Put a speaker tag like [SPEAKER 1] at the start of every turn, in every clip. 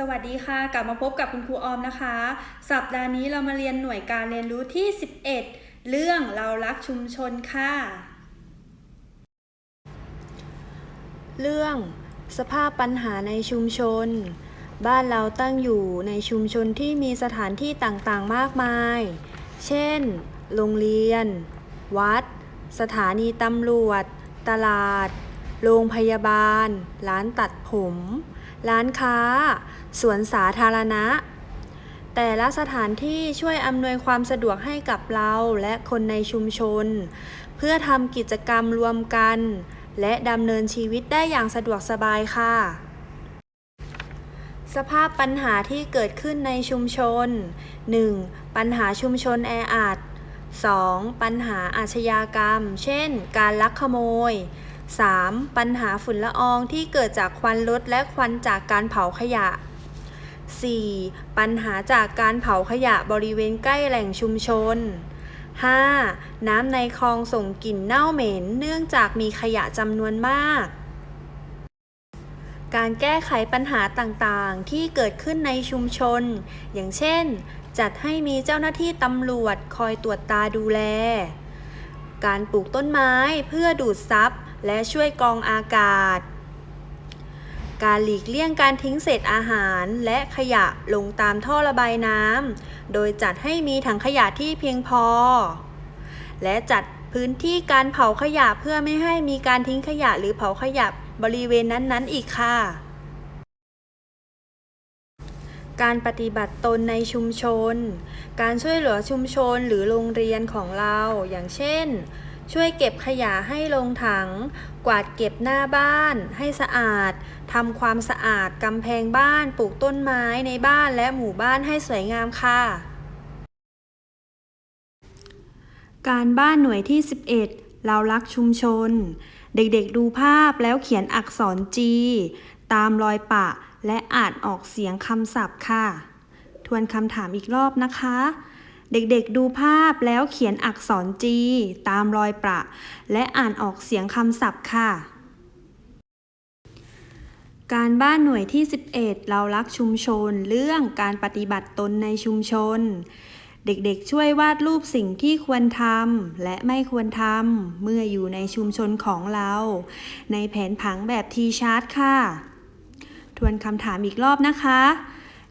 [SPEAKER 1] สวัสดีค่ะ กลับมาพบกับคุณครูออมนะคะ สัปดาห์นี้เรามาเรียนหน่วยการเรียนรู้ที่ 11 เรื่องเรารักชุมชนค่ะ
[SPEAKER 2] เรื่องสภาพปัญหาในชุมชน บ้านเราตั้งอยู่ในชุมชนที่มีสถานที่ต่างๆมากมาย เช่น โรงเรียน วัด สถานีตำรวจ ตลาด โรงพยาบาล ร้านตัดผม ร้านค้า สวนสาธารณะ แต่ละสถานที่ช่วยอำนวยความสะดวกให้กับเราและคนในชุมชน เพื่อทำกิจกรรมรวมกัน และดำเนินชีวิตได้อย่างสะดวกสบายค่ะ สภาพปัญหาที่เกิดขึ้นในชุมชน 1. ปัญหาชุมชนแออัด 2. ปัญหาอาชญากรรม เช่น การลักขโมย 3. ปัญหาฝุ่นละอองที่เกิดจากควันรถและควันจากการเผาขยะ 4. ปัญหาจากการเผาขยะบริเวณใกล้แหล่งชุมชน 5. น้ำในคลองส่งกลิ่นเน่าเหม็นเนื่องจากมีขยะจำนวนมาก การแก้ไขปัญหาต่างๆ ที่เกิดขึ้นในชุมชน อย่างเช่น จัดให้มีเจ้าหน้าที่ตำรวจคอยตรวจตาดูแล การปลูกต้นไม้เพื่อดูดซับ และช่วยกรองอากาศ การหลีกเลี่ยงการทิ้งเศษอาหารและขยะลงตามท่อระบายน้ำ โดยจัดให้มีถังขยะที่เพียงพอ และจัดพื้นที่การเผาขยะเพื่อไม่ให้มีการทิ้งขยะหรือเผาขยะบริเวณนั้นๆ อีกค่ะ การปฏิบัติตนในชุมชน การช่วยเหลือชุมชนหรือโรงเรียนของเรา อย่างเช่น ช่วยเก็บขยะให้ลงถัง กวาดเก็บหน้าบ้านให้สะอาด ทำความสะอาดกำแพงบ้าน ปลูกต้นไม้ในบ้านและหมู่บ้านให้สวยงามค่ะ การบ้านหน่วยที่ 11 เรารักชุมชน เด็กๆดูภาพแล้วเขียนอักษรจี ตามรอยปะและอ่านออกเสียงคำศัพท์ค่ะ ทวนคำถามอีกรอบนะคะ เด็กๆดูภาพแล้วเขียนอักษรจีตามรอยประ และอ่านออกเสียงคำศัพท์ค่ะ การบ้านหน่วยที่ 11 เรารักชุมชน เรื่องการปฏิบัติตนในชุมชน เด็กๆ ช่วยวาดรูปสิ่งที่ควรทำและไม่ควรทำเมื่ออยู่ในชุมชนของเรา ในแผนผังแบบทีชาร์ตค่ะ ทวนคำถามอีกรอบนะคะ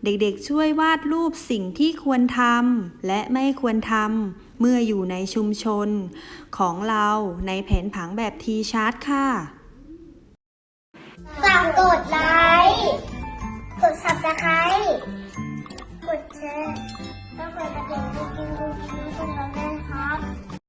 [SPEAKER 2] เด็กๆ ช่วยวาดรูปสิ่งที่ควรทำและไม่ควรทำเมื่ออยู่ในชุมชน ของเราในแผนผังแบบทีชาร์ตค่ะ
[SPEAKER 3] ฝากกดไลค์ กด subscribe